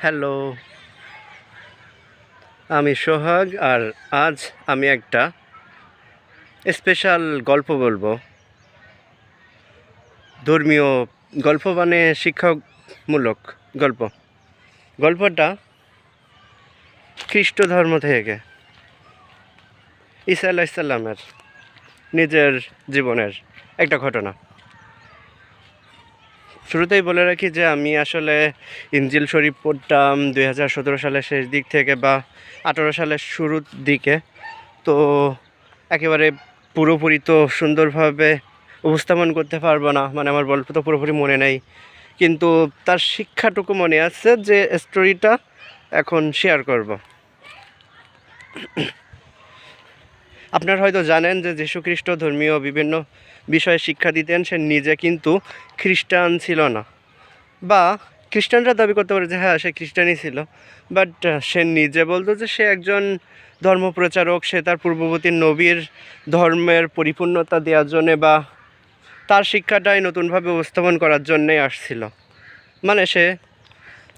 Hello. আমি সোহাগ আর আজ আমি একটা স্পেশাল গল্প বলব। ধর্মীয় গল্প মানে শিক্ষামূলক গল্প। গল্পটা খ্রিস্ট ধর্ম থেকে ঈসা আল্লাহ ইসাল্লামের নিজের জীবনের একটা ঘটনা। শুরুতেই বলে রাখি যে আমি আসলে ইঞ্জিল শরীফ পড়তাম দুই হাজার সতেরো সালের শেষ দিক থেকে বা আঠারো সালের শুরুর দিকে। তো একেবারে পুরোপুরি তো সুন্দরভাবে উপস্থাপন করতে পারব না মানে আমার গল্প তো পুরোপুরি মনে নেই। কিন্তু তার শিক্ষাটুকু মনে আছে যে স্টোরিটা এখন শেয়ার করব। আপনারা হয়তো জানেন যে যীশুখ্রিস্ট ধর্মীয় বিভিন্ন বিষয়ে শিক্ষা দিতেন, সে নিজে কিন্তু খ্রিস্টান ছিল না। বা খ্রিস্টানরা দাবি করতে পারে যে হ্যাঁ সে খ্রিস্টানই ছিল। বাট সে নিজে বলতো যে সে একজন ধর্মপ্রচারক, সে তার পূর্ববর্তী নবীর ধর্মের পরিপূর্ণতা দেওয়ার জন্যে বা তার শিক্ষাটাই নতুনভাবে উপস্থাপন করার জন্যেই আসছিল। মানে সে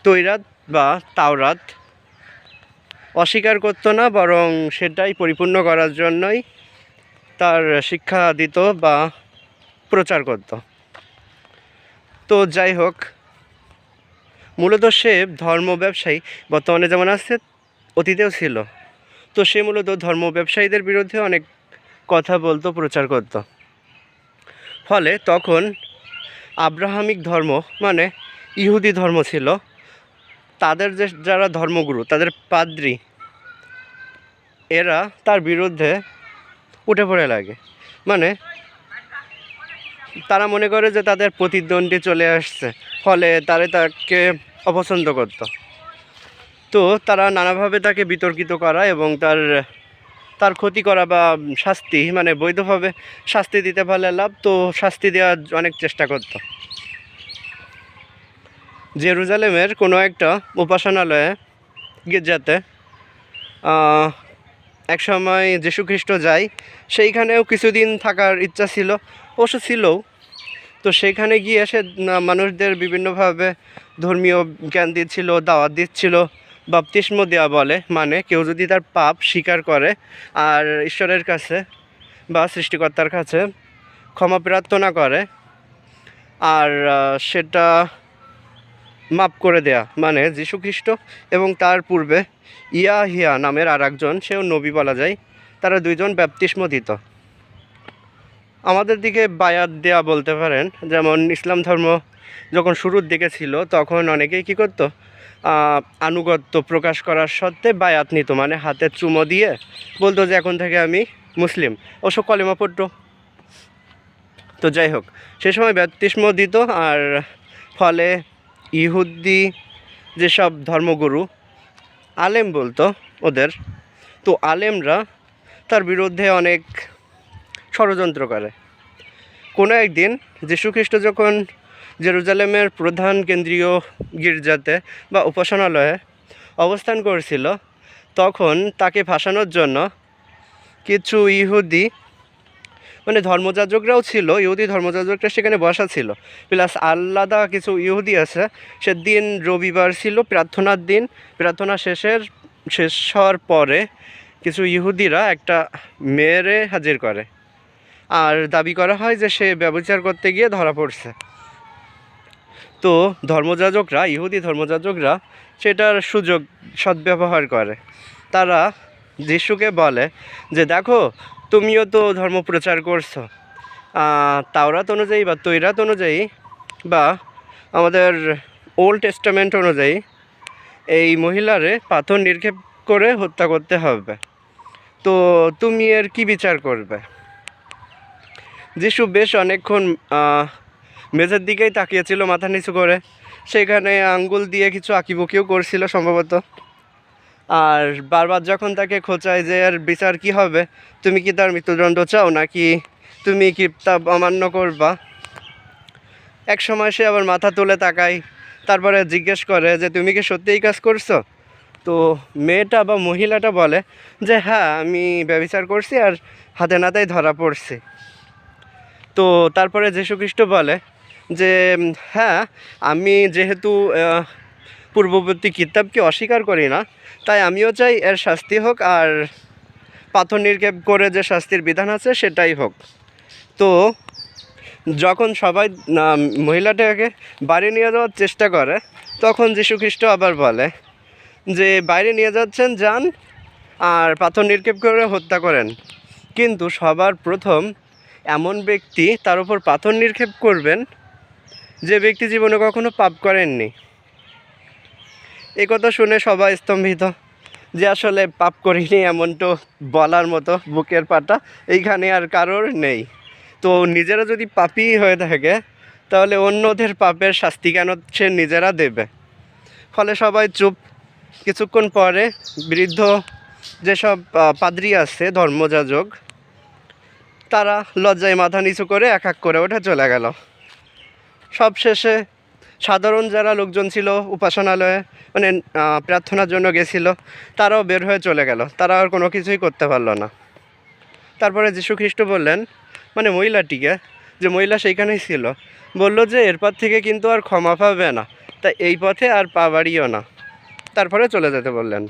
তৈরাত বা তাওরাত অস্বীকার করতো না, বরং সেটাই পরিপূর্ণ করার জন্যই তার শিক্ষা দিত বা প্রচার করত। তো যাই হোক, মূলত সে ধর্ম ব্যবসায়ী বর্তমানে যেমন আছে, অতীতেও ছিল। তো সে মূলত ধর্ম ব্যবসায়ীদের বিরুদ্ধে অনেক কথা বলতো, প্রচার করত। ফলে তখন আব্রাহামিক ধর্ম মানে ইহুদি ধর্ম ছিল। তাদের যে যারা ধর্মগুরু, তাদের পাদ্রি, এরা তার বিরুদ্ধে উঠে পড়ে লাগে। মানে তারা মনে করে যে তাদের প্রতিদ্বন্দ্বী চলে আসছে, ফলে তারা তাকে অপছন্দ করত। তো তারা নানাভাবে তাকে বিতর্কিত করা এবং তার তার ক্ষতি করা বা শাস্তি মানে বৈধভাবে শাস্তি দিতে পারলে লাভ, তো শাস্তি দেওয়ার অনেক চেষ্টা করত। জেরুজালেমের কোনো একটা উপাসনালয়ে গির্জাতে এক সময় যীশু খ্রিস্ট যায়, সেইখানেও কিছুদিন থাকার ইচ্ছা ছিল, অবশ্য ছিলও। তো সেখানে গিয়ে সে মানুষদের বিভিন্নভাবে ধর্মীয় জ্ঞান দিচ্ছিল, দাওয়াত দিচ্ছিল, বাপতিস্ম দেওয়া বলে মানে কেউ যদি তার পাপ স্বীকার করে আর ঈশ্বরের কাছে বা সৃষ্টিকর্তার কাছে ক্ষমা প্রার্থনা করে, আর সেটা মাপ করে দেয়া। মানে যীশু খ্রিস্ট এবং তার পূর্বে ইয়াহিয়া নামের আর একজন সেও নবী বলা যায়। তারা দুইজন ব্যাপতিস্ম দিত আমাদের দিকে বায়াত দেয়া বলতে পারেন, যেমন ইসলাম ধর্ম যখন শুরুর দিকে ছিল, তখন অনেকেই কী করতো? আনুগত্য প্রকাশ করার সত্ত্বে বায়াত নিত মানে হাতে চুমো দিয়ে বলতো যে, এখন থেকে আমি মুসলিম। অবশ্য কলেমা পড়তো। তো যাই হোক, সে সময় ব্যাপতিস্ম দিত আর ফলে ইহুদি যেসব ধর্মগুরু, আলেম বলতো ওদের, তো আলেমরা তার বিরুদ্ধে অনেক ষড়যন্ত্র করে। কোনো একদিন যীশুখ্রিস্ট যখন জেরুজালেমের প্রধান কেন্দ্রীয় গির্জাতে বা উপাসনালয়ে অবস্থান করছিল, তখন তাকে ফাঁসানোর জন্য কিছু ইহুদি মানে ধর্মযাজকরাও ছিল, ইহুদি ধর্মযাজকরা সেখানে বসা ছিল। প্লাস আলাদা কিছু ইহুদি আছে, সেদিন রবিবার ছিল প্রার্থনার দিন। প্রার্থনা শেষের, শেষ হওয়ার পরে কিছু ইহুদিরা একটা মেয়েরে হাজির করে। আর দাবি করা হয় যে সে ব্যবচার করতে গিয়ে ধরা পড়ছে। তো ধর্মযাজকরা, ইহুদি ধর্মযাজকরা সেটার সুযোগ, সদ্ব্যবহার করে। তারা যিশুকে বলে যে, দেখো, তুমিও তো ধর্ম প্রচার করছ। তাওরাত অনুযায়ী বা তৈরাত অনুযায়ী বা আমাদের ওল্ড টেস্টামেন্ট অনুযায়ী এই মহিলারে পাথর নিক্ষেপ করে হত্যা করতে হবে। তো তুমি এর কি বিচার করবে? যিশু বেশ অনেকক্ষণ মেঝের দিকেই তাকিয়েছিল মাথা নিচু করে। সেখানে আঙ্গুল দিয়ে কিছু আঁকিবুকিও করছিল সম্ভবত। আর বারবার যখন তাকে খোঁচায় যে এর বিচার কি হবে, তুমি কি তার মৃত্যুদণ্ড চাও নাকি তুমি কি তা অমান্য করবা? এক সময় সে আবার মাথা তুলে তাকায়, তারপরে জিজ্ঞেস করে যে তুমি কি সত্যি এই কাজ করছ? তো মেয়েটা বা মহিলাটা বলে যে হ্যাঁ আমি ব্যবচার করছি আর হাতে নাতেই ধরা পড়ছি। তো তারপরে যীশুখ্রিস্ট বলে যে হ্যাঁ আমি যেহেতু পূর্ববর্তী কিতাবকে অস্বীকার করি না, তাই আমিও চাই এর শাস্তি হোক আর পাথর নিক্ষেপ করে যে শাস্তির বিধান আছে সেটাই হোক। তো যখন সবাই মহিলাটাকে বাড়ি নিয়ে যাওয়ার চেষ্টা করে, তখন যীশু খ্রিস্ট আবার বলে যে বাইরে নিয়ে যাচ্ছেন, যান আর পাথর নিক্ষেপ করে হত্যা করেন। কিন্তু সবার প্রথম এমন ব্যক্তি তার উপর পাথর নিক্ষেপ করবেন, যে ব্যক্তি জীবনে কখনো পাপ করেননি। এই কথা শুনে সবাই স্তম্ভিত যে আসলে পাপ করিনি এমন তো বলার মতো বুকের পাটা। এইখানে আর কারোর নেই। তো নিজেরা যদি পাপই হয়ে থাকে, তাহলে অন্যদের পাপের শাস্তি কেন সে নিজেরা দেবে? ফলে সবাই চুপ। কিছুক্ষণ পরে বৃদ্ধ যেসব পাদ্রী আছে, ধর্মযাজক, তারা লজ্জায় মাথা নিচু করে এক এক করে ওঠে চলে গেল। সবশেষে সাধারণ যারা লোকজন ছিল উপাসনালয়ে মানে প্রার্থনার জন্য গেছিল, তারাও বের হয়ে চলে গেল। তারা আর কোনো কিছুই করতে পারল না। তারপরে যীশু খ্রিস্ট বললেন মানে মহিলাটিকে, যে মহিলা সেইখানেই ছিল, বলল যে, এরপর থেকে কিন্তু আর ক্ষমা পাবে না, তা এই পথে আর পা বাড়িও না। তারপরে চলে যেতে বললেন।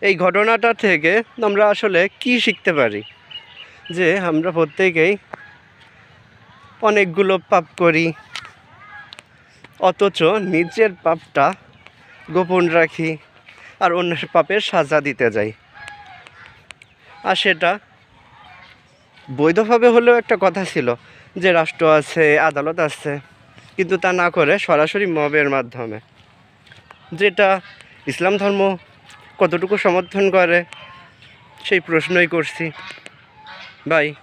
এই ঘটনাটা থেকে আমরা আসলে কি শিখতে পারি? যে আমরা প্রত্যেকেই অনেকগুলো পাপ করি অথচ নিজের পাপটা গোপন রাখি আর অন্যের পাপের সাজা দিতে যাই। আর সেটা বৈধভাবে হলেও একটা কথা ছিল যে রাষ্ট্র আছে, আদালত আছে, কিন্তু তা না করে সরাসরি মবের মাধ্যমে। যেটা ইসলাম ধর্ম কতটুকু সমর্থন করে সেই প্রশ্নই করছি। বাই